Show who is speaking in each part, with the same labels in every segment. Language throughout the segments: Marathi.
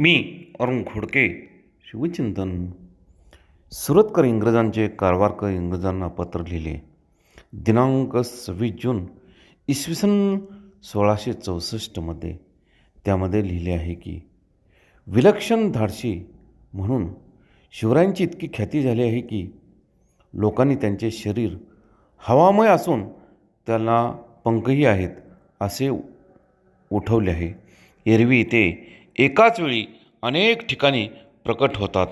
Speaker 1: मी अरुण खोडके शिवचिंतन. सुरतकर इंग्रजांचे कारवारकर इंग्रजांना पत्र लिहिले. दिनांक सव्वीस जून इसवी सन सोळाशे चौसष्टमध्ये त्यामध्ये लिहिले आहे की विलक्षण धाडशी म्हणून शिवरायांची इतकी ख्याती झाली आहे की लोकांनी त्यांचे शरीर हवामय असून त्याला पंखही आहेत असे उठवले आहे. एरवी ते एकाच वेळी अनेक ठिकाणी प्रकट होतात.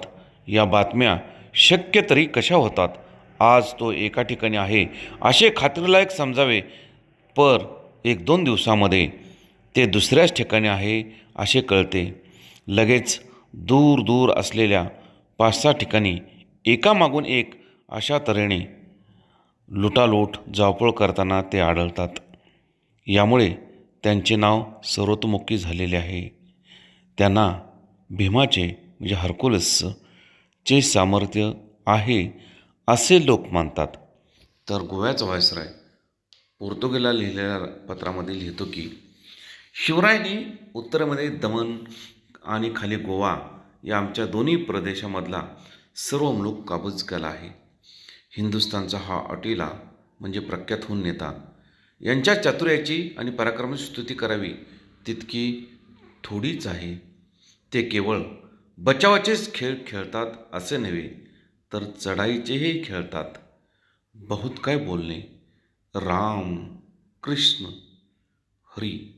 Speaker 1: या बातम्या शक्य तरी कशा होतात? आज तो एका ठिकाणी आहे. असे खात्रीलायक समजावे पर एक दोन दिवसामध्ये ते दुसऱ्याच ठिकाणी आहे असे कळते. लगेच दूर दूर असलेल्या पाच सहा ठिकाणी एकामागून एक अशा तऱ्हेने लुटालूट जावपळ करताना ते आढळतात. यामुळे त्यांचे नाव सर्वतोमुखी झालेले आहे. त्यांना भीमाचे म्हणजे हरकुलसचे सामर्थ्य आहे असे लोक मानतात. तर गोव्याचा व्हायसराय. पोर्तुगीला लिहिलेल्या पत्रामध्ये लिहितो की शिवरायांनी उत्तरेमध्ये दमन आणि खाली गोवा या आमच्या दोन्ही प्रदेशामधला सर्व मुलूक काबूज केला आहे. हिंदुस्थानचा हा अटीला म्हणजे प्रख्यात होऊन नेता. यांच्या चातुर्याची आणि पराक्रमाची स्तुती करावी तितकी थोडीच आहे. ते केवळ बचावाचेच खेळ खेळतात असे नव्हे तर चढाईचेही खेळतात. बहुत काय बोलणे? राम कृष्ण हरी.